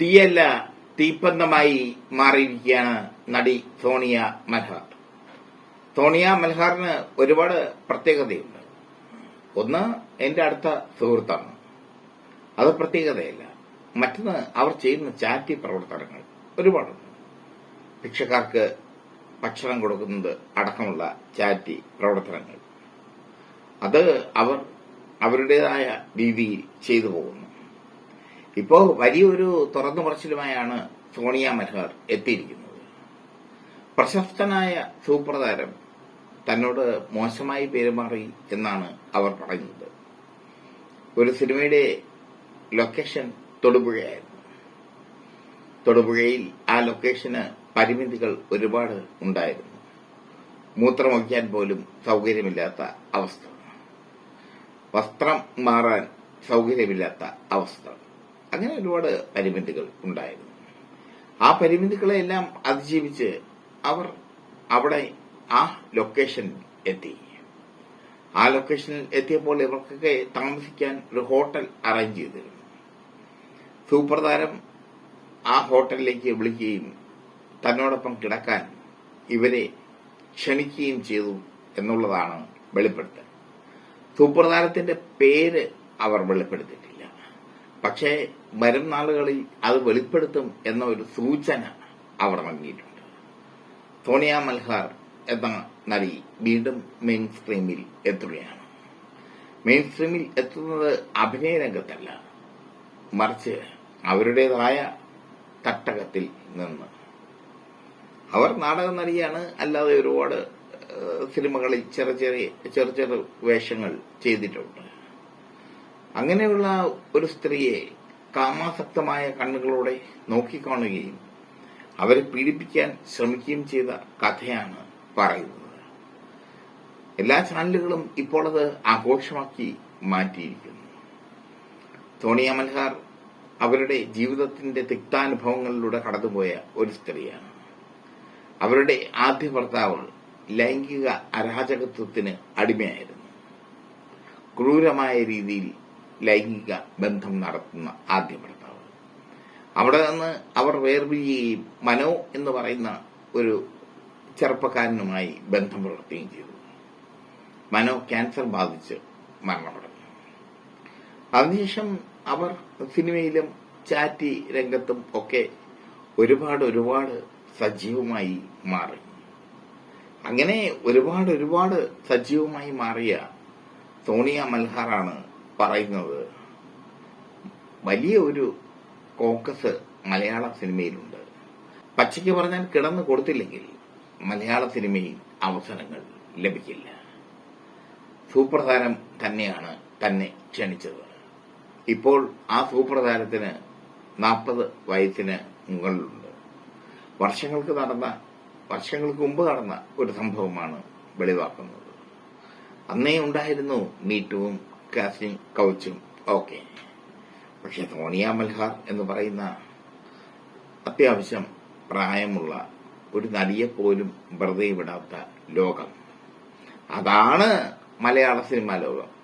തീയല്ല തീപ്പന്തമായി മാറിയിരിക്കുകയാണ് നടി സോണിയ മൽഹാർ. സോണിയ മൽഹാറിന് ഒരുപാട് പ്രത്യേകതയുണ്ട്. ഒന്ന് എന്റെ അടുത്ത സുഹൃത്താണ്. അത് പ്രത്യേകതയല്ല. മറ്റൊന്ന് അവർ ചെയ്യുന്ന ചാറ്റി പ്രവർത്തനങ്ങൾ ഒരുപാടുണ്ട്. ഭിക്ഷക്കാർക്ക് ഭക്ഷണം കൊടുക്കുന്നത് അടക്കമുള്ള ചാറ്റി പ്രവർത്തനങ്ങൾ. അത് അവർ അവരുടേതായ രീതിയിൽ ചെയ്തു പോകുന്നു. ഇപ്പോ വലിയൊരു തുറന്നു പറച്ചിലുമായാണ് സോണിയ മൽഹാർ എത്തിയിരിക്കുന്നത്. പ്രശസ്തനായ സൂപ്രതാരം തന്നോട് മോശമായി പെരുമാറി എന്നാണ് അവർ പറയുന്നത്. ഒരു സിനിമയുടെ ലൊക്കേഷൻ തൊടുപുഴയായിരുന്നു. തൊടുപുഴയിൽ ആ ലൊക്കേഷന് പരിമിതികൾ ഒരുപാട് ഉണ്ടായിരുന്നു. മൂത്രമൊഴിക്കാൻ പോലും സൗകര്യമില്ലാത്ത അവസ്ഥ. വസ്ത്രം മാറാൻ സൗകര്യമില്ലാത്ത അവസ്ഥ. അങ്ങനെ ഒരുപാട് പരിമിതികൾ ഉണ്ടായിരുന്നു. ആ പരിമിതികളെല്ലാം അതിജീവിച്ച് അവർ അവിടെ ആ ലൊക്കേഷൻ എത്തി. ആ ലൊക്കേഷനിൽ എത്തിയപ്പോൾ ഇവർക്കൊക്കെ താമസിക്കാൻ ഒരു ഹോട്ടൽ അറേഞ്ച് ചെയ്തിരുന്നു. സൂപ്പർ ആ ഹോട്ടലിലേക്ക് വിളിക്കുകയും തന്നോടൊപ്പം കിടക്കാൻ ഇവരെ ക്ഷണിക്കുകയും ചെയ്തു എന്നുള്ളതാണ് വെളിപ്പെടുത്തൽ. സൂപ്രധാനത്തിന്റെ പേര് അവർ വെളിപ്പെടുത്തിയിട്ടില്ല. പക്ഷേ വരും നാളുകളിൽ അത് വെളിപ്പെടുത്തും എന്ന ഒരു സൂചന അവിടെ നൽകിയിട്ടുണ്ട് സോണിയ മൽഹാർ എന്ന നടി വീണ്ടും മെയിൻ സ്ട്രീമിൽ എത്തുകയാണ്. മെയിൻ സ്ട്രീമിൽ എത്തുന്നത് അഭിനയ രംഗത്തല്ല മറിച്ച് അവരുടേതായ തട്ടകത്തിൽ നിന്ന്. അവർ നാടക നടിയാണ് അല്ലാതെ ഒരുപാട് സിനിമകളിൽ ചെറിയ ചെറിയ ചെറു ചെറു വേഷങ്ങൾ ചെയ്തിട്ടുണ്ട്. അങ്ങനെയുള്ള ഒരു സ്ത്രീയെ കാമാസക്തമായ കണ്ണുകളോടെ നോക്കിക്കാണുകയും അവരെ പീഡിപ്പിക്കാൻ ശ്രമിക്കുകയും ചെയ്ത കഥയാണ് പറയുന്നത്. എല്ലാ ചാനലുകളും ഇപ്പോൾ അത് ആഘോഷമാക്കി മാറ്റിയിരിക്കുന്നു. സോണിയ മൽഹാർ അവരുടെ ജീവിതത്തിന്റെ തിക്താനുഭവങ്ങളിലൂടെ കടന്നുപോയ ഒരു സ്ത്രീയാണ്. അവരുടെ ആദ്യ ഭർത്താവ് ലൈംഗിക അരാജകത്വത്തിന് അടിമയായിരുന്നു. ക്രൂരമായ രീതിയിൽ ലൈംഗിക ബന്ധം നടത്തുന്ന ആദ്യ ഭർത്താവ് അവിടെ നിന്ന് അവർ വേർപിരിയുകയും മനോ എന്ന് പറയുന്ന ഒരു ചെറുപ്പക്കാരനുമായി ബന്ധം പുലർത്തുകയും ചെയ്തു. മനോ ക്യാൻസർ ബാധിച്ച് മരണപ്പെടുന്നു അതിനുശേഷം അവർ സിനിമയിലും ചാറ്റി രംഗത്തും ഒക്കെ ഒരുപാട് ഒരുപാട് സജീവമായി മാറി. അങ്ങനെ ഒരുപാട് ഒരുപാട് സജീവമായി മാറിയ സോണിയ മൽഹാറാണ് പറയുന്നത് വലിയ ഒരു കോക്കസ് മലയാള സിനിമയിലുണ്ട്. പച്ചയ്ക്ക് പറഞ്ഞാൽ കിടന്നു കൊടുത്തില്ലെങ്കിൽ മലയാള സിനിമയിൽ അവസരങ്ങൾ ലഭിക്കില്ല. സൂപ്പർ താരം തന്നെയാണ് തന്നെ ക്ഷണിച്ചത്. ഇപ്പോൾ ആ സൂപ്പർ നാൽപ്പത് വയസ്സിന് മുകളിലുണ്ട്. വർഷങ്ങൾക്ക് നടന്ന വർഷങ്ങൾക്ക് മുമ്പ് നടന്ന ഒരു സംഭവമാണ് വെളിവാക്കുന്നത്. അന്നേ ഉണ്ടായിരുന്നു മീറ്റുവും കാസ്റ്റിംഗ് കൗച്ചും ഓക്കെ പക്ഷെ സോണിയ മൽഹാർ എന്ന് പറയുന്ന അത്യാവശ്യം പ്രായമുള്ള ഒരു നടിയെ പോലും വെറുതെ വിടാത്ത ലോകം. അതാണ് മലയാള സിനിമാ ലോകം.